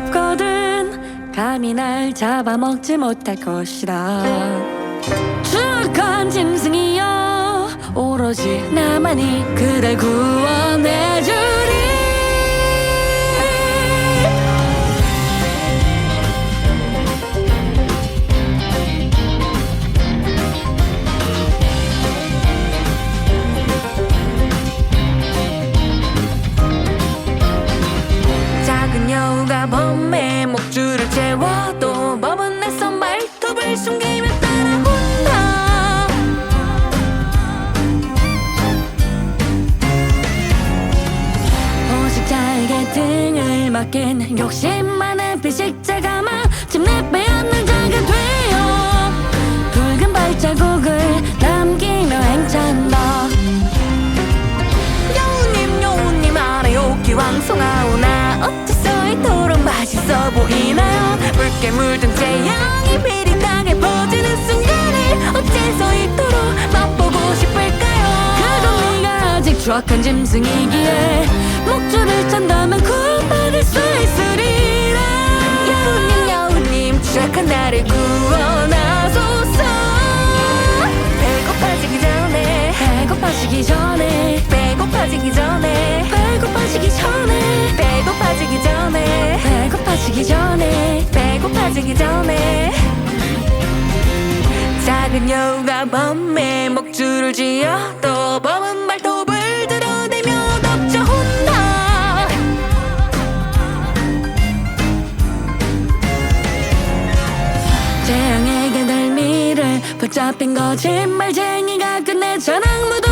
두렵거든. 감히 날 잡아먹지 못할 것이다. 추악한 짐승이여 오로지 나만이 그댈 구원 등을 맡긴 욕심 많은 피식자가 마침 내 빼앗는 자가 되어 붉은 발자국을 남기며 행차한다. 여우님 여우님 알아요 기왕송하오나. 어째서 이토록 맛있어 보이나요? 붉게 물든 태양이 비릿하게 퍼지는 순간에 어째서 이토록 맛보고 싶을까요? 네가 아직 추악한 짐승이기에 목줄을 찬다면 배고파지기 전에 작은 여우가 범의 목줄을 쥐어도 범은 말톱을 드러내며 덮쳐온다. 재앙에게 달미를 붙잡힌 거짓말쟁이가 끝내 자랑무도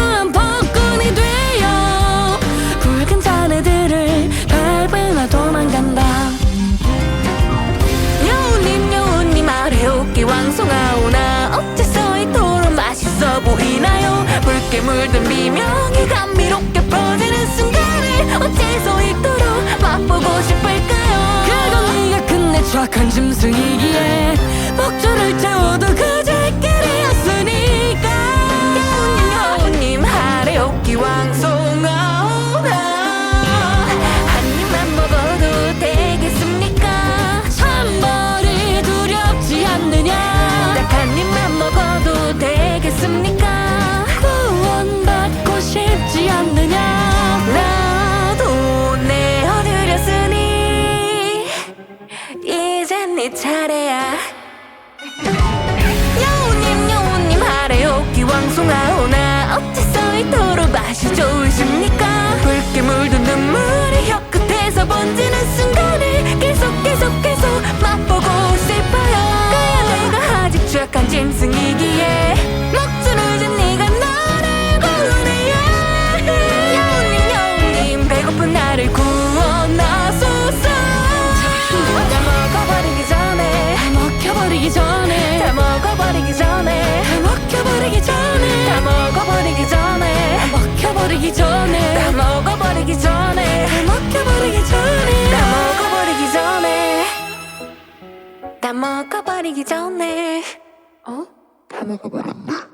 붉게 물든 비명이 감미롭게 퍼지는 순간에 어째서 이토록 맛보고 싶을까요? 그건 네가 끝내 추악한 짐승이기에 목줄을 채워도 그제 차례야. 여우님 여우님 하래요 기왕송하오나. 어째서 이토록 맛이 좋으십니까? 붉게 물든 눈물이 혀끝에서 번지는 순간을 계속 계속 계속 맛보고 싶어요. 그야 내가 아직 추악한 짐승이기 먹어버리기 전에. 다 먹혀버리기 전에. 다 먹어버리기 전에. 다 먹혀버리기 전에. 다 먹어버리기 전에. 다 먹혀버리기 전에. 다 먹어버리기 전에. 다 먹어버리기 전에. 어? 다 먹어버렸나?